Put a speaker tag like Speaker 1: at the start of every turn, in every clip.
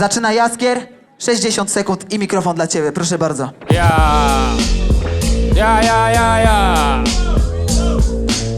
Speaker 1: Zaczyna Jaskier, 60 sekund i mikrofon dla ciebie, proszę bardzo.
Speaker 2: Ja. Ja, ja, ja, ja.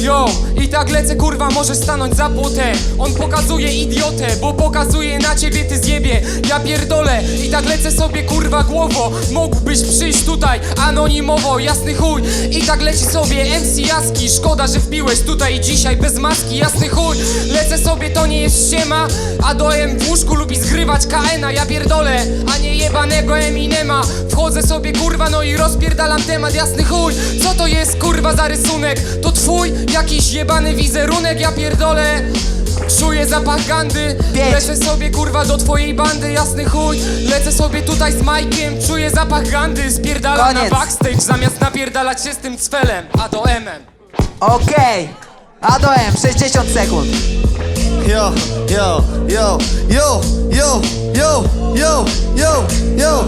Speaker 2: Yo, i tak lecę, kurwa, może stanąć za płotem On pokazuje idiotę, bo pokazuje na ciebie, ty zjebie. Ja pierdolę, i tak lecę sobie, kurwa, głowo. Mógłbyś przyjść tutaj anonimowo, jasny chuj. I tak leci sobie MC Jaski Szkoda, że wbiłeś tutaj dzisiaj bez maski, jasny chuj. Lecę sobie, to nie jest ściema. A do M w łóżku lubi zgrywać KN-a Ja pierdolę, a nie jebanego Eminema. Wchodzę sobie, kurwa, no i rozpierdalam temat, jasny chuj. Co to jest, kurwa, za rysunek? To twój jakiś jebany wizerunek, ja pierdolę Czuję zapach gandy. Lecę sobie kurwa do twojej bandy, jasny chuj Lecę sobie tutaj z Majkiem Czuję zapach gandy Spierdalam
Speaker 1: Koniec.
Speaker 2: na backstage Zamiast napierdalać się z tym cfelem A do M-em
Speaker 1: Okej, A do M, 60 sekund.
Speaker 3: Yo, yo, yo, yo, yo, yo, yo, yo, yo.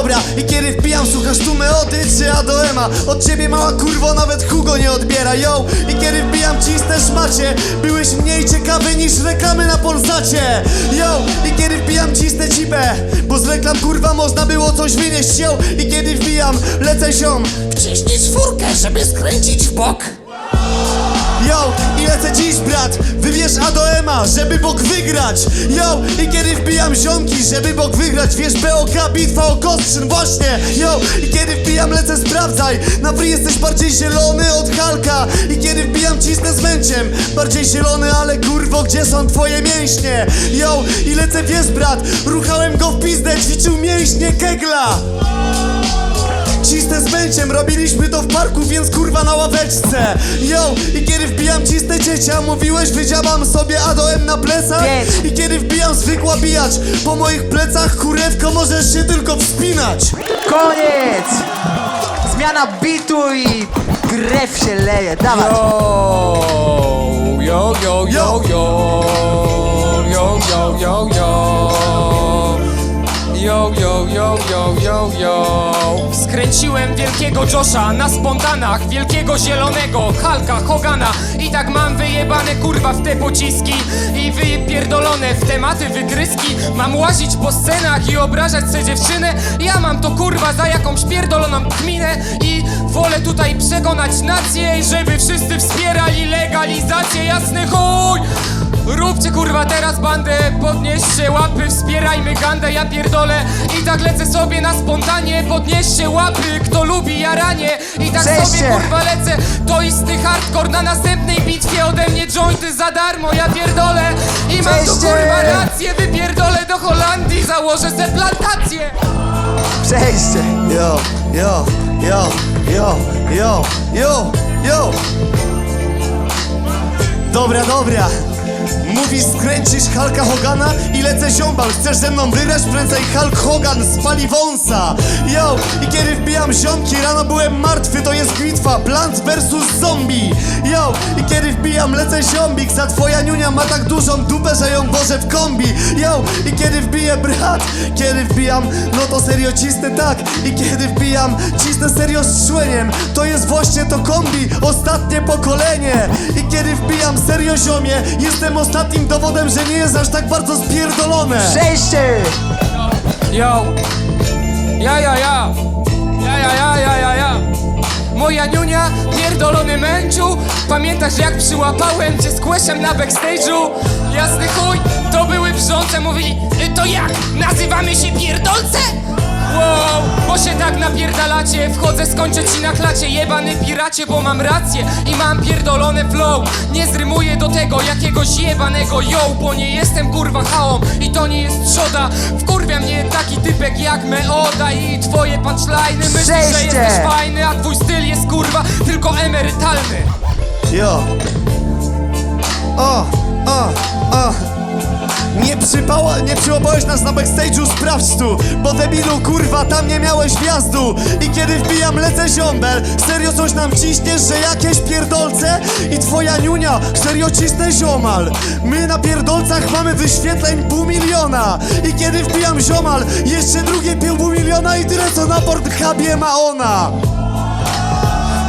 Speaker 3: Dobra, i kiedy wpijam, słuchasz tu melody czy Adoema Od ciebie mała kurwo nawet Hugo nie odbiera, yo. I kiedy wbijam cisne szmacie. Byłeś mniej ciekawy niż reklamy na Polsacie Yo, i kiedy wbijam cisne cipę Bo z reklam kurwa można było coś wynieść, yo. I kiedy wbijam, lecę ziom. Wciśnij czwórkę, żeby skręcić w bok Yo, i lecę dziś brat? Wybierz A do Ema, żeby bok wygrać. Yo, i kiedy wbijam ziomki, żeby bok wygrać. Wiesz BOK, bitwa o Kostrzyn, właśnie. Yo, i kiedy wbijam lecę sprawdzaj. Na free jesteś bardziej zielony od Halka. I kiedy wbijam cisnę z męciem. Bardziej zielony, ale kurwo, gdzie są twoje mięśnie? Yo, i lecę wiesz brat. Ruchałem go w pizdę, ćwiczył mięśnie kegla Robiliśmy to w parku, więc kurwa na ławeczce Yo, i kiedy wbijam cisne ciecia Mówiłeś, wydziałam sobie ADOM na plecach. I kiedy wbijam zwykła bijacz Po moich plecach kurewko możesz się tylko wspinać
Speaker 1: Koniec! Zmiana bitu i krew się leje, dawaj.
Speaker 2: Yo, yo, yo, yo Yo, yo, yo, yo Yo, Skręciłem wielkiego Josha na spontanach Wielkiego zielonego Halka Hogana. I tak mam wyjebane kurwa w te pociski I wypierdolone w tematy wygryzki. Mam łazić po scenach i obrażać se dziewczynę. Ja mam to kurwa za jakąś pierdoloną kminę I wolę tutaj przekonać nację żeby wszyscy wspierali legalizację. Jasny chuj Róbcie kurwa teraz bandę, podnieście łapy, wspierajmy gandę, ja pierdolę. I tak lecę sobie na spontanie, podnieście łapy, kto lubi jaranie. I tak
Speaker 1: Cześć
Speaker 2: sobie kurwa lecę, to istny hardcore Na następnej bitwie. Ode mnie jointy za darmo, ja pierdolę. I mam tu
Speaker 1: Cześć
Speaker 2: kurwa rację, wypierdolę do Holandii, założę se plantację.
Speaker 1: Przejście.
Speaker 3: Yo, yo, yo, yo, yo, yo, yo. Dobra, dobra Mówisz, skręcisz Hulka Hogana i lecę ziombal Chcesz ze mną wygrać? Prędzej Hulk Hogan spali wąsa. Yo, i kiedy wbijam ziomki Rano byłem martwy, to jest bitwa Plant versus zombie. Yo, i kiedy wbijam lecę ziombik Za twoja niunia ma tak dużą dupę, że ją wożę w kombi. Yo, i kiedy wbiję brat Kiedy wbijam, no to serio cisnę tak. I kiedy wbijam, cisnę serio z człeniem To jest właśnie to kombi, ostatnie pokolenie. I kiedy wbijam serio ziomie Jestem ostatnim dowodem, że nie jest aż tak bardzo spierdolone
Speaker 1: Szczęście!
Speaker 2: Yo! Ja, ja, ja! Ja, ja, ja, ja, ja, ja! Moja niunia, pierdolony męczu Pamiętasz jak przyłapałem cię z kłeszem na backstage'u? Jasny chuj, to były wrzące, mówili y, To jak, nazywamy się pierdolce? Wow, bo się tak napierdalacie. Wchodzę, skończę ci na klacie. Jebany piracie, bo mam rację I mam pierdolone flow. Nie zrymuję do tego jakiegoś jebanego yo Bo nie jestem kurwa hałą I to nie jest trzoda. Wkurwia mnie taki typek jak Meoda I twoje punchline'y. Myślisz, że
Speaker 1: Przejście.
Speaker 2: jesteś fajny A twój styl jest kurwa tylko emerytalny.
Speaker 3: Yo. O, o, o Nie przypała, nie przyłapałeś nas na backstage'u, sprawdź tu Bo debilu, kurwa, tam nie miałeś wjazdu. I kiedy wbijam, lecę ziombel Serio coś nam ciśniesz, że jakieś pierdolce? I twoja niunia, serio cisnę ziomal. My na pierdolcach mamy wyświetleń pół miliona. I kiedy wbijam ziomal, jeszcze drugie pół miliona I tyle co na Pornhubie ma ona.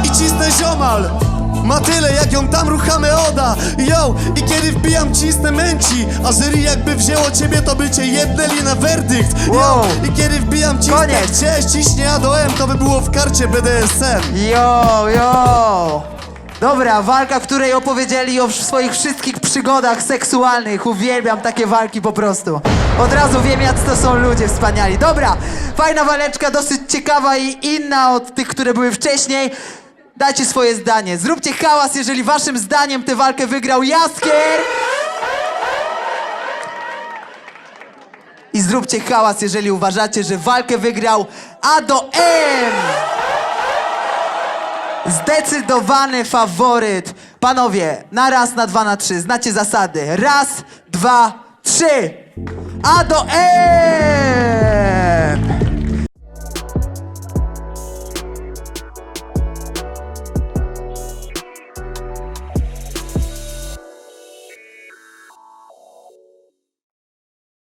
Speaker 3: I cisnę ziomal ma tyle, jak ją tam ruchamy oda Yo, i kiedy wbijam cisnę męci A jury jakby wzięło ciebie, to by cię jednęli na werdykt Yo,
Speaker 1: Wow.
Speaker 3: i kiedy wbijam cisnę
Speaker 1: Koniec.
Speaker 3: Cześć, ciśnie A do M, to by było w karcie BDSM
Speaker 1: Yo, yo! Dobra, walka, w której opowiedzieli o swoich wszystkich przygodach seksualnych. Uwielbiam takie walki po prostu. Od razu wiem, jacy to są ludzie wspaniali. Dobra, fajna waleczka, dosyć ciekawa i inna od tych, które były wcześniej. Dajcie swoje zdanie. Zróbcie hałas, jeżeli waszym zdaniem tę walkę wygrał Jaskier. I zróbcie hałas, jeżeli uważacie, że walkę wygrał A do M. Zdecydowany faworyt. Panowie, na raz, na dwa, na trzy. Znacie zasady. Raz, dwa, trzy. A do E!